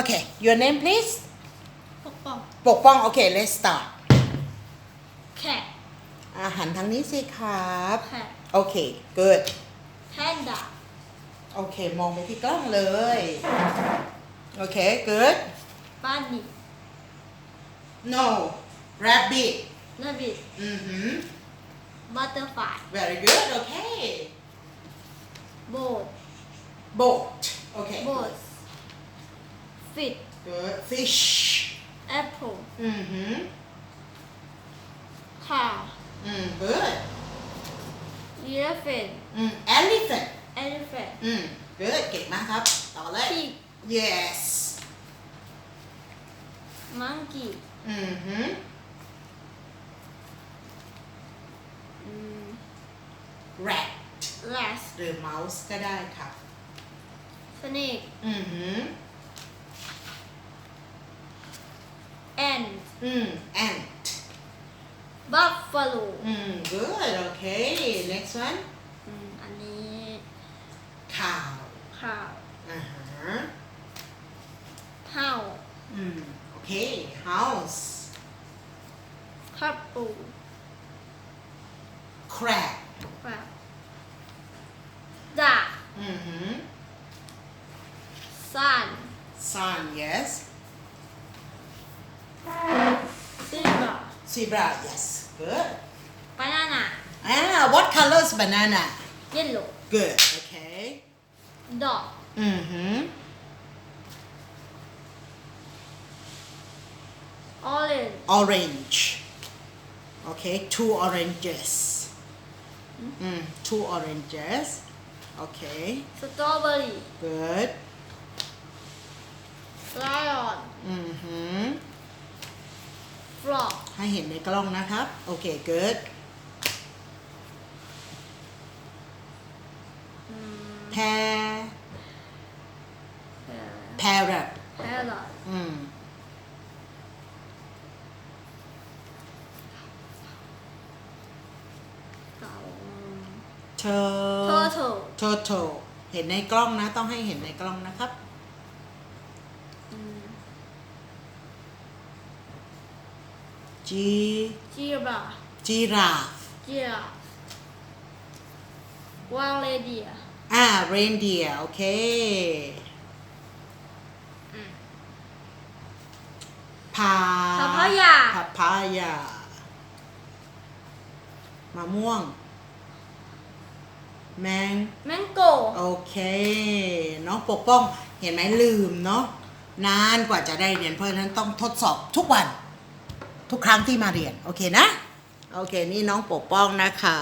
Okay, your name please? ปกป้องปกป้อง Okay, let's start. แขกอาหันทางนี้สิครับ แขก Okay, good. แพนด้าโอเคมองไปที่กล้องเลยโอเค good. บ้านนี่ No, rabbit. นาบิด Mm-hmm. บัตเตอร์ฟลาย Very good. Okay. โบด Boat. Okay. โบด ฟิต Good. Fish. แอปเปิล Mm-hmm. ข่า Mm, good. ยีราฟเฟน Mm, elephant. เอลิเฟน Mm, good. เก่งมากครับ ต่อเลยพีก Yes. มังกี้ Mm-hmm. อืม Rat แรสหรือ mouse ก็ได้ครับสเนก Mm-hmm. แอน Mm, ant. บัฟฟาโล Mm, good. Okay. Next one. อันนี้ Cow. ข่าว Uh-huh. ห้าว Mm, okay. House. ครับปู Crab. ครับดา Mm-hmm. ซัน Sun, yes. Zebra, yes. Good. บานาน่า Ah, what color is banana? เยลโล่ Good. Okay. ดอก Mm-hmm. ออเรน Orange. Okay, two oranges. Mm, two oranges. Okay, สตรอเบอรี่ good. ไลออน Mm-hmm. ฟลอกให้เห็นในกล้องนะครับ โอเค good. แพ parrot แพรอทอืมเต่าเธอเทอร์เทล turtle เห็นในกล้องนะ ต้องให้เห็นในกล้องนะครับ G จีรา giraffe จีราวางเลเดียอ่า reindeer โอเค พาพาพายาพาพายามะม่วง แมง แมงโก โอเคน้องปกป้อง เห็นไหมลืมเนาะ นานกว่าจะได้เรียนเพราะฉะนั้นต้องทดสอบทุกวัน ทุกครั้งที่มาเรียน โอเคนะ โอเค นี่น้องปกป้องนะคะ